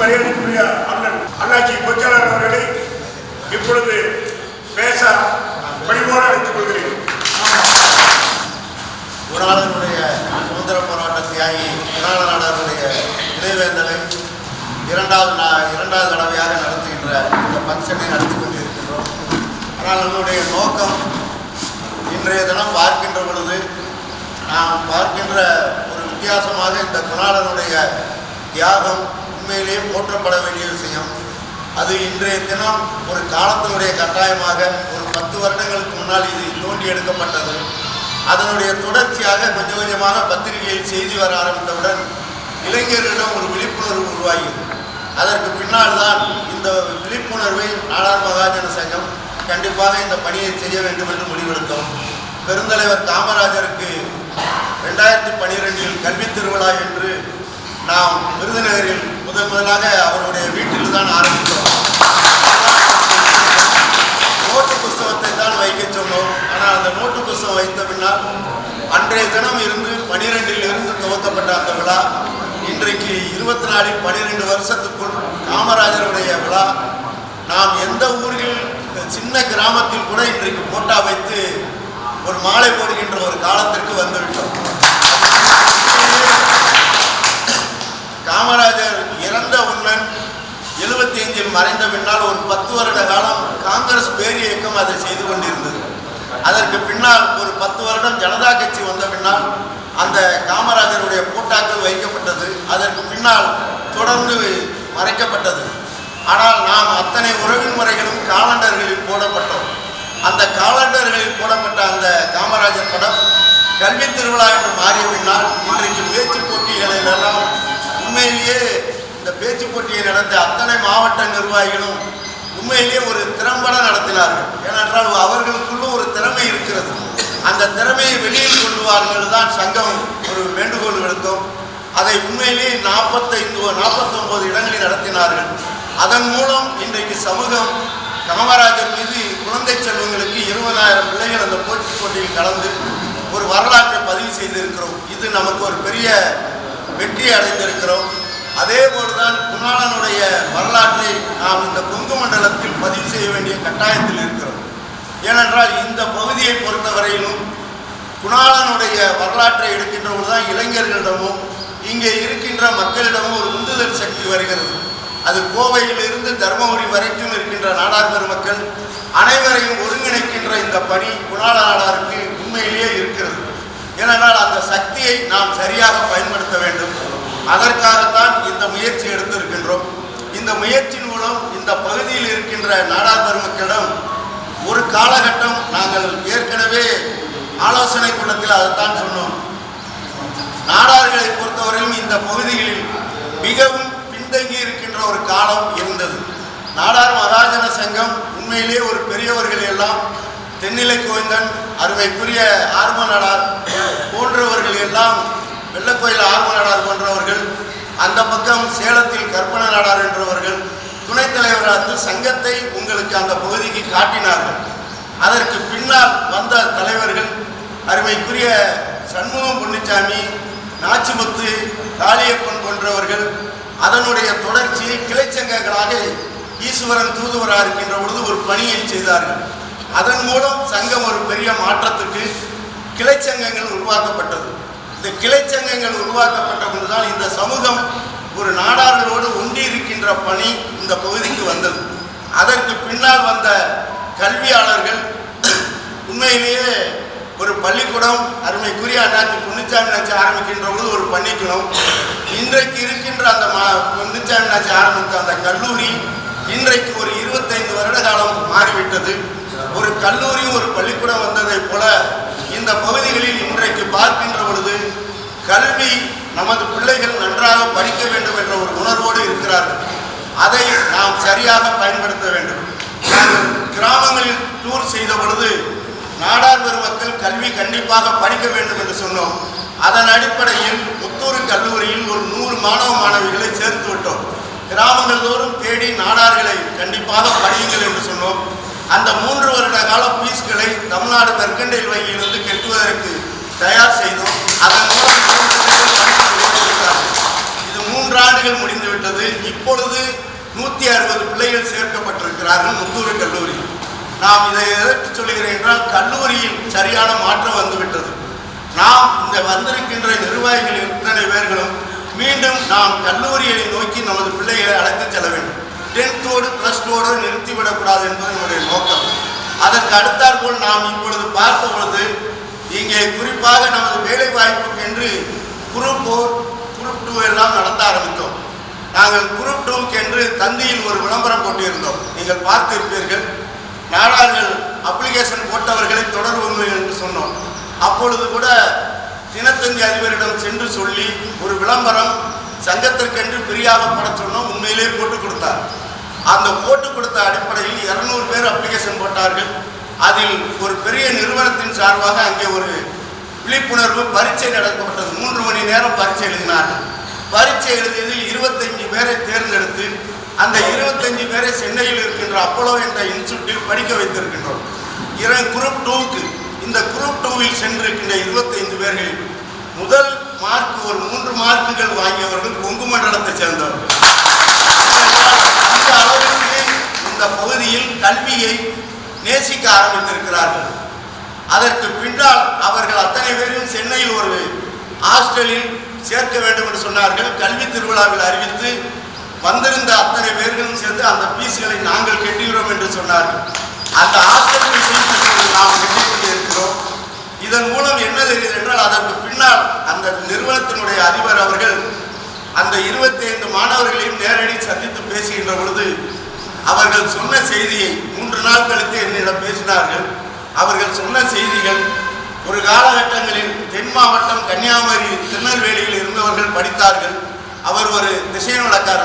மதிப்புக்கு மரியாதைக்குரிய அண்ணன் அண்ணாச்சி பொச்சாளர் அவர்களை இப்பொழுது பேச பணிவோடு அழைத்துக் கொள்கிறேன். குணாளனுடைய சுதந்திர போராட்ட தியாகி குணாளனாளருடைய இணைவேந்தலை இரண்டாவது நா இரண்டாவது தடவையாக நடத்துகின்ற இந்த ஃபங்க்ஷனை நடத்தி கொண்டிருக்கின்றோம். ஆனால் நம்முடைய நோக்கம் இன்றைய தினம் பார்க்கின்ற பொழுது நாம் பார்க்கின்ற ஒரு வித்தியாசமாக இந்த குணாளனுடைய தியாகம் உண்மையிலேயே போற்றப்பட வேண்டிய விஷயம். அது இன்றைய தினம் ஒரு காலத்தினுடைய கட்டாயமாக ஒரு பத்து வருடங்களுக்கு முன்னால் இது தோண்டி எடுக்கப்பட்டது. அதனுடைய தொடர்ச்சியாக கொஞ்சம் கொஞ்சமாக பத்திரிகையில் செய்தி வர ஆரம்பித்தவுடன் இளைஞர்களிடம் ஒரு விழிப்புணர்வு உருவாகியது. அதற்கு பின்னால் தான் இந்த விழிப்புணர்வை நாடார் மகாஜன சங்கம் கண்டிப்பாக இந்த பணியை செய்ய வேண்டும் என்று முடிவெடுத்தோம். பெருந்தலைவர் காமராஜருக்கு ரெண்டாயிரத்தி பனிரெண்டில் கல்வி திருவிழா என்று நாம் விருதுநகரில் முதன் முதலாக அவருடைய வீட்டில் தான் ஆரம்பித்தோம். நோட்டு புஸ்தகத்தை தான் வைக்க சொன்னோம். ஆனால் அந்த நோட்டு புஸ்தகம் வைத்த பின்னால் அன்றைய தினம் இருந்து பனிரெண்டில் இருந்து துவக்கப்பட்ட அந்த விழா இன்றைக்கு இருபத்தி நாலில் பனிரெண்டு வருஷத்துக்குள் காமராஜருடைய விழா. நாம் எந்த ஊரில் சின்ன கிராமத்தில் கூட இன்றைக்கு போட்டா வைத்து ஒரு மாலை போடுகின்ற ஒரு காலத்திற்கு வந்துவிட்டோம். மறைந்த ஒரு பத்து வருட காலம் காங்கிரஸ் பேர் இயக்கம் அதை செய்து கொண்டிருந்தது. அதற்கு பின்னால் ஒரு பத்து வருடம் ஜனதா கட்சி வந்த பின்னால் அந்த காமராஜருடைய போட்டாக்கள் வைக்கப்பட்டது. அதற்கு பின்னால் தொடர்ந்து மறைக்கப்பட்டது. ஆனால் நாம் அத்தனை உறவின் முறைகளும் காலண்டர்களில் போடப்பட்டோம். அந்த காலண்டர்களில் போடப்பட்ட அந்த காமராஜர் படம் கல்வி திருவிழா என்று மாறிய பின்னால் இன்றைக்கு பேச்சு போட்டிகளில் எல்லாம் உண்மையிலேயே இந்த பேச்சு போட்டியை நடந்த அத்தனை மாவட்ட நிர்வாகிகளும் உண்மையிலேயே ஒரு திறம்பட நடத்தினார்கள். ஏனென்றால் அவர்களுக்குள்ளும் ஒரு திறமை இருக்கிறது. அந்த திறமையை வெளியில் கொள்வார்கள் தான் சங்கம் ஒரு வேண்டுகோள் விடுத்தோம். அதை உண்மையிலேயே நாற்பத்தைந்து நாற்பத்தொன்பது இடங்களில் நடத்தினார்கள். அதன் மூலம் இன்றைக்கு சமூகம் காமராஜர் மீது குழந்தை செல்வங்களுக்கு இருபதாயிரம் பிள்ளைகள் அந்த போட்டி போட்டியில் கலந்து ஒரு வரலாற்றை பதிவு செய்திருக்கிறோம். இது நமக்கு ஒரு பெரிய வெற்றி அடைந்திருக்கிறோம். அதே போலதான் குணாளனுடைய வரலாற்றை நாம் இந்த கொங்கு மண்டலத்தில் பதிவு செய்ய வேண்டிய கட்டாயத்தில் இருக்கிறோம். ஏனென்றால் இந்த பகுதியை பொறுத்தவரையிலும் குணாளனுடைய வரலாற்றை எடுக்கின்ற பொழுதுதான் இளைஞர்களிடமும் இங்கே இருக்கின்ற மக்களிடமும் ஒரு உந்துதல் சக்தி வருகிறது. அது கோவையிலிருந்து தருமபுரி வரைக்கும் இருக்கின்ற நாடார் பெருமக்கள் அனைவரையும் ஒருங்கிணைக்கின்ற இந்த பணி குணாள நாடாருக்கு உண்மையிலேயே இருக்கிறது. ஏனென்றால் அந்த சக்தியை நாம் சரியாக பயன்படுத்த வேண்டும். அதற்காகத்தான் இந்த முயற்சி எடுத்திருக்கின்றோம். இந்த முயற்சியின் மூலம் இந்த பகுதியில் இருக்கின்ற நாடார் பெருமக்களிடம் ஒரு காலகட்டம் நாங்கள் ஏற்கனவே ஆலோசனை கூட்டத்தில் அதைத்தான் சொன்னோம். நாடார்களை பொறுத்தவரையிலும் இந்த பகுதிகளில் மிகவும் பின்தங்கி இருக்கின்ற ஒரு காலம் இருந்தது. நாடார் மகாஜன சங்கம் உண்மையிலே ஒரு பெரியவர்கள் எல்லாம் தென்னிலை கோவிந்தன் அருமைக்குரிய ஆர்ம நாடார் போன்றவர்கள் எல்லாம் வெள்ளக்கோயில் ஆர்ம நாடார் போன்றவர்கள் அந்த பக்கம் சேலத்தில் கற்பனை நாடார் என்றவர்கள் துணைத் தலைவராக இருந்து சங்கத்தை உங்களுக்கு அந்த பகுதிக்கு காட்டினார்கள். அதற்கு பின்னால் வந்த தலைவர்கள் அருமைக்குரிய சண்முகம் பொன்னிச்சாமி நாச்சிமுத்து காளியப்பன் போன்றவர்கள் அதனுடைய தொடர்ச்சியை கிளைச்சங்கங்களாக ஈஸ்வரன் தூதுவராக இருக்கின்ற பொழுது ஒரு பணியை செய்தார்கள். அதன் மூலம் சங்கம் ஒரு பெரிய மாற்றத்துக்கு கிளைச்சங்கங்கள் உருவாக்கப்பட்டது. இந்த கிளைச்சங்கங்கள் உருவாக்கப்பட்ட பொழுதுதான் இந்த சமூகம் ஒரு நாடார்களோடு ஒன்றி இருக்கின்ற பணி இந்த பகுதிக்கு வந்தது. அதற்கு பின்னால் வந்த கல்வியாளர்கள் உண்மையிலேயே ஒரு பள்ளிக்கூடம் அருமைக்குரிய அண்ணாச்சி பொன்னிச்சாமி நாச்சி ஆரம்பிக்கின்ற பொழுது ஒரு பள்ளிக்கூடம். இன்றைக்கு இருக்கின்ற அந்த மா பொன்னிச்சாமி நாச்சி ஆரம்பித்த அந்த கல்லூரி இன்றைக்கு ஒரு இருபத்தைந்து வருட காலம் மாறிவிட்டது. ஒரு கல்லூரியும் ஒரு பள்ளிக்கூடம் வந்ததைப் போல இந்த பகுதிகளில் இன்றைக்கு பார்க்கின்ற பொழுது கல்வி நமது பிள்ளைகள் நன்றாக படிக்க வேண்டும் என்ற ஒரு உணர்வோடு இருக்கிறார்கள். அதை நாம் சரியாக பயன்படுத்த வேண்டும். கிராமங்களில் டூர் செய்த பொழுது நாடார் பெருமக்கள் கல்வி கண்டிப்பாக படிக்க வேண்டும் என்று சொன்னோம். அதன் அடிப்படையில் முத்தூர் கல்லூரியில் ஒரு நூறு மாணவ மாணவிகளை சேர்த்து விட்டோம். கிராமங்கள் தோறும் தேடி நாடார்களை கண்டிப்பாக படியுங்கள் என்று சொன்னோம். அந்த மூன்று வருட கால பீஸ்களை தமிழ்நாடு மெர்கண்டைல் வங்கியிலிருந்து கெட்டுவதற்கு தயார் செய்தோம். அதன் மூலம் மூன்று பேர்கள் படித்து வெளிவந்திருக்கிறார்கள். இது மூன்று மூன்று ஆண்டுகள் முடிந்து விட்டது. இப்பொழுது நூற்றி அறுபது பிள்ளைகள் சேர்க்கப்பட்டிருக்கிறார்கள் முத்தூர் கல்லூரி. நாம் இதை எதற்கு சொல்கிறேன் என்றால் கல்லூரியில் சரியான மாற்றம் வந்துவிட்டது நாம் இந்த வந்திருக்கின்ற நிர்வாகிகள் இத்தனை பேர்களும் மீண்டும் நாம் கல்லூரியை நோக்கி நமது பிள்ளைகளை அழைத்துச் செல்ல வேண்டும். டென்த்தோடு ப்ளஸ் டூவோடு நிறுத்திவிடக்கூடாது என்பது என்னுடைய நோக்கம். அதற்கு அடுத்தாற்போல் நாம் இப்பொழுது பார்த்த பொழுது இங்கே குறிப்பாக நமது வேலை வாய்ப்புக்கென்று குரூப் குரூப் டூ எல்லாம் நடத்த ஆரம்பித்தோம். நாங்கள் குரூப் டூக்கு என்று தந்தியில் ஒரு விளம்பரம் போட்டிருந்தோம். நீங்கள் பார்த்திருப்பீர்கள் நாடார்கள் அப்ளிகேஷன் போட்டவர்களை தொடர்புங்கள் என்று சொன்னோம். அப்பொழுது கூட தினத்தந்தி அதிபரிடம் சென்று சொல்லி ஒரு விளம்பரம் சங்கத்திற்கென்று ஃப்ரீயாக போட சொன்னோம். உண்மையிலே போட்டு கொடுத்தார். அந்த போட்டு கொடுத்த அடிப்படையில் இருநூறு பேர் அப்ளிகேஷன் போட்டார்கள். அதில் ஒரு பெரிய நிறுவனத்தின் சார்பாக அங்கே ஒரு விழிப்புணர்வு பரீட்சை நடத்தப்பட்டது. மூன்று மணி நேரம் பரீட்சை எழுதினார்கள். பரீட்சை எழுதியதில் இருபத்தஞ்சு பேரை தேர்ந்தெடுத்து அந்த இருபத்தஞ்சு பேரை சென்னையில் இருக்கின்ற அப்போலோ என்ற இன்ஸ்டியூட்டில் படிக்க வைத்திருக்கின்றோம். இர குரூப் டூவுக்கு இந்த குரூப் டூவில் சென்றிருக்கின்ற இருபத்தைந்து பேர்களில் முதல் மார்க் ஒரு மூன்று மார்க்குகள் வாங்கியவர்கள் கொங்கு மண்டலத்தை சேர்ந்தவர்கள். இந்த அளவிற்கு இந்த பகுதியில் கல்வியை நேசிக்க ஆரம்பித்திருக்கிறார்கள். அதற்கு பின்னால் அவர்கள் அத்தனை பேரும் சென்னையில் ஒரு ஹாஸ்டலில் சேர்க்க வேண்டும் என்று சொன்னார்கள். கல்வி திருவிழாவில் அறிவித்து வந்திருந்த அத்தனை பேர்களும் சேர்ந்து அந்த பீஸ்களை நாங்கள் கெட்டுகிறோம் என்று சொன்னார்கள். அந்த ஹாஸ்டல் விஷயத்தை நாம் கட்டிக்கொண்டு இருக்கிறோம். இதன் மூலம் என்ன தெரியுது என்றால் அதற்கு பின்னால் அந்த நிறுவனத்தினுடைய அதிபர் அவர்கள் அந்த 25 மாணவர்களையும் நேரடி சந்தித்து பேசுகின்ற பொழுது அவர்கள் சொன்ன செய்தியை மூன்று நாள் கழித்து என்னிடம் பேசினார்கள். அவர்கள் சொன்ன செய்திகள் ஒரு காலகட்டங்களில் தென் மாவட்டம் கன்னியாகுமரி திருநெல்வேலியில் இருந்தவர்கள் படித்தார்கள். அவர் ஒரு திசை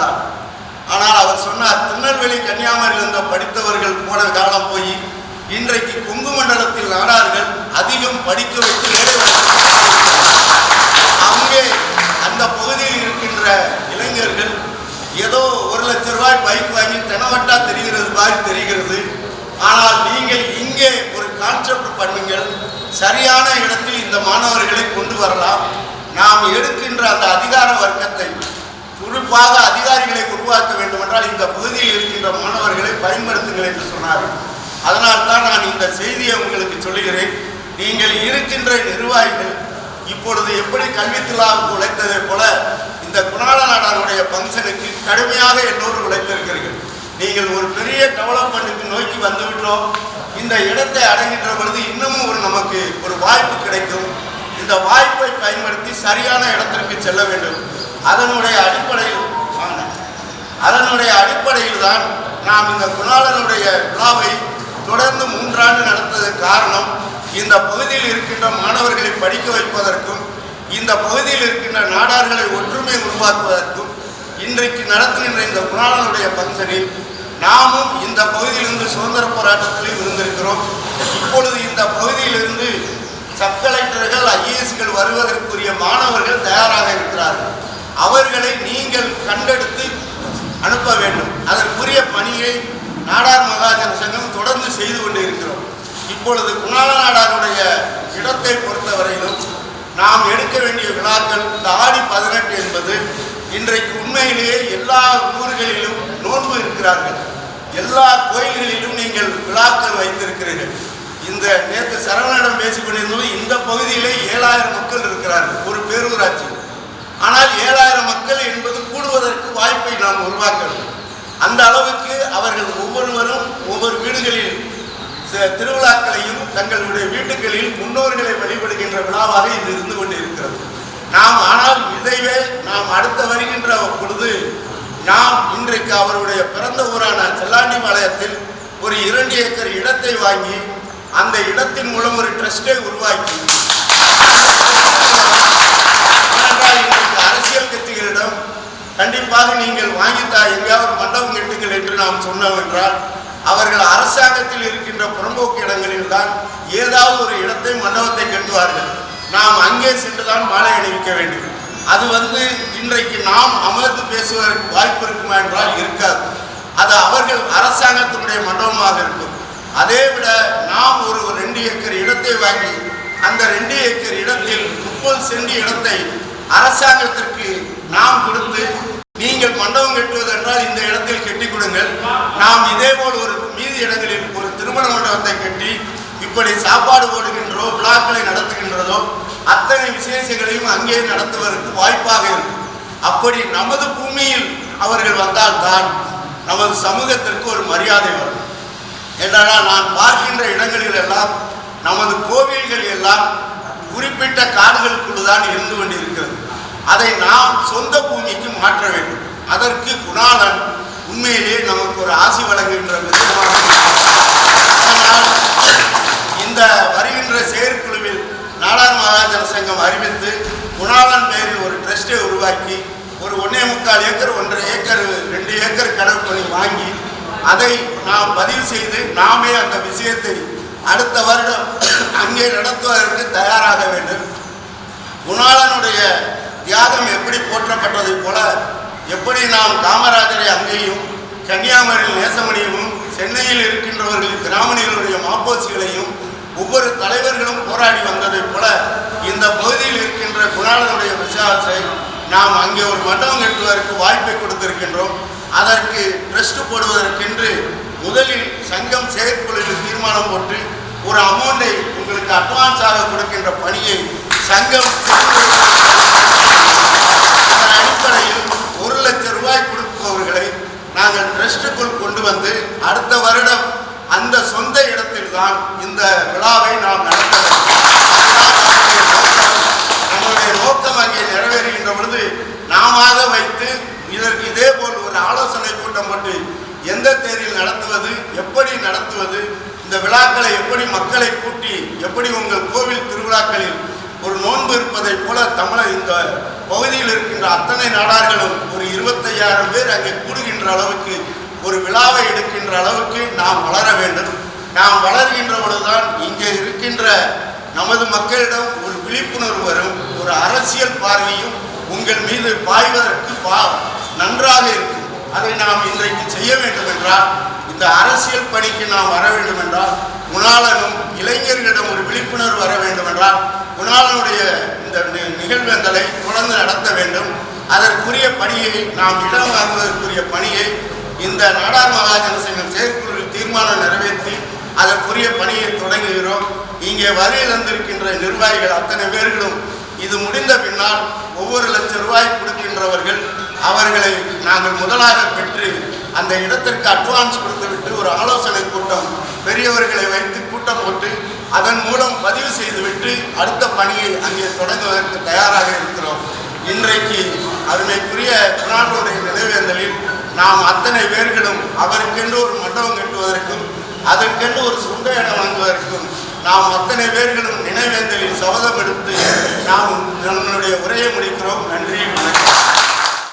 தான். ஆனால் அவர் சொன்னார் திருநெல்வேலி கன்னியாகுமரியில் இருந்த படித்தவர்கள் போன காலம் போய் இன்றைக்கு கொங்கு மண்டலத்தில் நாடார்கள் அதிகம் படிக்க வைத்து வேலை அங்கே அந்த பகுதியில் இருக்கின்ற இளைஞர்கள் ஏதோ ஒரு லட்ச ரூபாய் பைக் வாங்கி தெனவட்டா தெரிகிறது மாதிரி தெரிகிறது. ஆனால் நீங்கள் இங்கே ஒரு கான்செப்ட் பண்ணுங்கள். சரியான இடத்தில் இந்த மாணவர்களை கொண்டு வரலாம். நாம் எடுக்கின்ற அந்த அதிகார வர்க்கத்தை குறிப்பாக அதிகாரிகளை உருவாக்க வேண்டுமென்றால் இந்த பகுதியில் இருக்கின்ற மாணவர்களை பயன்படுத்துங்கள் என்று சொன்னார்கள். அதனால் தான் நான் இந்த செய்தியை உங்களுக்கு சொல்லுகிறேன். நீங்கள் இருக்கின்ற நிர்வாகிகள் இப்பொழுது எப்படி கல்வித்துலாவுக்கு உழைத்ததை போல இந்த குணால நாடாருடைய ஃபங்க்ஷனுக்கு கடுமையாக எல்லோரும் உழைத்திருக்கிறீர்கள். நீங்கள் ஒரு பெரிய டெவலப்மெண்ட்டுக்கு நோக்கி வந்துவிட்டோம். இந்த இடத்தை அடைகின்ற பொழுது இன்னமும் ஒரு நமக்கு ஒரு வாய்ப்பு கிடைக்கும். இந்த வாய்ப்பை பயன்படுத்தி சரியான இடத்திற்கு செல்ல வேண்டும். அதனுடைய அடிப்படையில் அதனுடைய அடிப்படையில் தான் நாம் இந்த குணாளனுடைய விழாவை தொடர்ந்து மூன்றாண்டு நடத்ததற்கு காரணம் இந்த பகுதியில் இருக்கின்ற மாணவர்களை படிக்க வைப்பதற்கும் இந்த பகுதியில் இருக்கின்ற நாடார்களை ஒற்றுமை உருவாக்குவதற்கும் இன்றைக்கு நடத்துகின்ற இந்த குணாளனுடைய பங்கனில் நாமும் இந்த பகுதியிலிருந்து சுதந்திர போராட்டத்தில் இருந்திருக்கிறோம். இப்பொழுது இந்த பகுதியிலிருந்து சப் கலெக்டர்கள் ஐஏஎஸ்கள் வருவதற்குரிய மாணவர்கள் தயாராக இருக்கிறார்கள். அவர்களை நீங்கள் கண்டெடுத்து அனுப்ப வேண்டும். அதற்குரிய பணியை நாடார் மகாஜன சங்கம் தொடர்ந்து செய்து கொண்டு இருக்கிறோம். இப்பொழுது குணால நாடாருடைய இடத்தை பொறுத்தவரையிலும் நாம் எடுக்க வேண்டிய விழாக்கள் இந்த ஆடி பதினெட்டு என்பது இன்றைக்கு உண்மையிலேயே எல்லா ஊர்களிலும் நோன்பு இருக்கிறார்கள். எல்லா கோயில்களிலும் நீங்கள் விழாக்கள் வைத்திருக்கிறீர்கள். இந்த நேற்று சரவணனிடம் பேசிக் கொண்டிருந்தோம் இந்த பகுதியிலே ஏழாயிரம் மக்கள் இருக்கிறார்கள். ஒரு பேரூராட்சி. ஆனால் ஏழாயிரம் மக்கள் என்பது கூடுவதற்கு வாய்ப்பை நாம் உருவாக்க வேண்டும் அந்த அளவுக்கு அவர்கள் ஒவ்வொருவரும் ஒவ்வொரு வீடுகளில் ச- திருவிழாக்களையும் தங்களுடைய வீட்டுகளில் முன்னோர்களை வழிபடுகின்ற விழாவாக இது இருந்து கொண்டு இருக்கிறது நாம் ஆனால் இதைவே நாம் அடுத்த வருகின்ற பொழுது நாம் இன்றைக்கு அவருடைய பிறந்த ஊரான செல்லாண்டிபாளையத்தில் ஒரு இரண்டு ஏக்கர் இடத்தை வாங்கி அந்த இடத்தின் மூலம் ஒரு ட்ரஸ்டை உருவாக்கி. இன்றைக்கு அரசியல் கட்சிகளிடம் கண்டிப்பாக நீங்கள் வாங்கித்தா எங்கேயாவது மண்டபம் கட்டுங்கள் என்று நாம் சொன்னோம் என்றால் அவர்கள் அரசாங்கத்தில் இருக்கின்ற புறம்போக்கு இடங்களில் தான் ஏதாவது ஒரு இடத்தை மண்டபத்தை கட்டுவார்கள். நாம் அங்கே சென்றுதான் மாலை அணிவிக்க வேண்டும். அது வந்து இன்றைக்கு நாம் அமர்ந்து பேசுவதற்கு வாய்ப்பு இருக்குமா என்றால் இருக்காது. அது அவர்கள் அரசாங்கத்தினுடைய மண்டபமாக இருக்கும். அதே விட நாம் ஒரு ரெண்டு ஏக்கர் இடத்தை வாங்கி அந்த ரெண்டு ஏக்கர் இடத்தில் முப்பது சென்ட் இடத்தை அரசாங்கத்திற்கு நாம் கொடுத்து நீங்கள் மண்டபம் கட்டுவது என்றால் இந்த இடத்தில் கெட்டி கொடுங்கள். நாம் இதே போல் ஒரு மீதி இடங்களில் ஒரு திருமண மண்டபத்தை கட்டி இப்படி சாப்பாடு போடுகின்றோ விழாக்களை நடத்துகின்றதோ அத்தனை விசேஷங்களையும் அங்கே நடத்துவதற்கு வாய்ப்பாக இருக்கும். அப்படி நமது பூமியில் அவர்கள் வந்தால்தான் நமது சமூகத்திற்கு ஒரு மரியாதை வரும். என்றால் நான் பார்க்கின்ற இடங்களில் எல்லாம் நமது கோவில்கள் எல்லாம் குறிப்பிட்ட காடுகளுக்குள் தான் இருந்து கொண்டிருக்கிறது. அதை நாம் சொந்த பூமிக்கு மாற்ற வேண்டும். அதற்கு குணாளன் உண்மையிலே நமக்கு ஒரு ஆசி வழங்குகின்ற இந்த வருகின்ற செயற்குழுவில் நாடார் மகாஜன சங்கம் அறிவித்து குணாளன் பெயரில் ஒரு ட்ரஸ்டை உருவாக்கி ஒரு ஒன்றே முக்கால் ஏக்கர் ஒன்றரை ஏக்கர் ரெண்டு ஏக்கர் கடற்பணி வாங்கி அதை நாம் பதிவு செய்து நாமே அந்த விஷயத்தை அடுத்த வருடம் அங்கே நடத்துவதற்கு தயாராக வேண்டும். குணாளனுடைய தியாகம் எப்படி போற்றப்பட்டதைப் போல எப்படி நாம் காமராஜரை அங்கேயும் கன்னியாகுமரியில் நேசமணியையும் சென்னையில் இருக்கின்றவர்களின் கிராமணிகளுடைய மாப்போசிகளையும் ஒவ்வொரு தலைவர்களும் போராடி வந்ததைப் போல இந்த பகுதியில் இருக்கின்ற குணாளனுடைய விசாரத்தை நாம் அங்கே ஒரு மண்டபம் கட்டுவதற்கு வாய்ப்பை கொடுத்திருக்கின்றோம். அதற்கு ட்ரஸ்ட் போடுவதற்கென்று முதலில் சங்கம் செயற்குழுவில் தீர்மானம் போட்டு ஒரு அமௌண்டை உங்களுக்கு அட்வான்ஸாக கொடுக்கின்ற பணியை சங்கம் அதன் அடிப்படையில் ஒரு லட்சம் ரூபாய் கொடுப்பவர்களை நாங்கள் ட்ரஸ்ட்டுக்குள் கொண்டு வந்து அடுத்த வருடம் அந்த சொந்த இடத்தில் தான் இந்த விழாவை நாம் நடத்த நம்முடைய நோக்கம். அங்கே நிறைவேறுகின்ற பொழுது நாமாக வைத்து இதற்கு இதே ஆலோசனை கூட்டம் போட்டு எந்த தேதியில் நடத்துவது எப்படி நடத்துவது இந்த விழாக்களை எப்படி மக்களை கூட்டி எப்படி உங்கள் கோவில் திருவிழாக்களில் ஒரு நோன்பு இருப்பதைப் போல தமிழர் இந்த பகுதியில் இருக்கின்ற அத்தனை நாடார்களும் ஒரு இருபத்தையாயிரம் பேர் அங்கே கூடுகின்ற அளவுக்கு ஒரு விழாவை எடுக்கின்ற அளவுக்கு நாம் வளர வேண்டும். நாம் வளர்கின்ற பொழுதுதான் இங்கே இருக்கின்ற நமது மக்களிடம் ஒரு விழிப்புணர்வு வரும் ஒரு அரசியல் பார்வையும் உங்கள் மீது பாய்வதற்கு பா நன்றாக இருக்கும். அதை நாம் இன்றைக்கு செய்ய வேண்டும் என்றால் இந்த அரசியல் பணிக்கு நாம் வர வேண்டும் என்றால் குணாளனும் இளைஞர்களிடம் ஒரு விழிப்புணர்வு வர வேண்டும் என்றால் குணாளனுடைய இந்த நி- நிகழ்வுகளை தொடர்ந்து நடத்த வேண்டும். அதற்குரிய பணியை நாம் இடம் வாங்குவதற்குரிய பணியை இந்த நாடார் மகாஜன சங்கம் செயற்குழுவில் தீர்மானம் நிறைவேற்றி அதற்குரிய பணியை தொடங்குகிறோம். இங்கே வரி தந்திருக்கின்ற நிர்வாகிகள் அத்தனை பேர்களும் இது முடிந்த பின்னால் ஒவ்வொரு லட்சம் ரூபாய் கொடுக்கின்றவர்கள் அவர்களை நாங்கள் முதலாக பெற்று அந்த இடத்திற்கு அட்வான்ஸ் கொடுத்துவிட்டு ஒரு ஆலோசனை கூட்டம் பெரியவர்களை வைத்து கூட்டம் போட்டு அதன் மூலம் பதிவு செய்துவிட்டு அடுத்த பணியை அங்கே தொடங்குவதற்கு தயாராக இருக்கிறோம். இன்றைக்கு அருமைக்குரிய குணாளுடைய நினைவேந்தலில் நாம் அத்தனை பேர்களும் அவருக்கென்று ஒரு மண்டபம் கட்டுவதற்கும் அதற்கென்று ஒரு சொந்த இடம் வாங்குவதற்கும் நாம் அத்தனை பேர்களும் நினைவேந்தலில் சபதம் எடுத்து நாம் நம்மளுடைய உரையை முடிக்கிறோம். நன்றி வணக்கம்.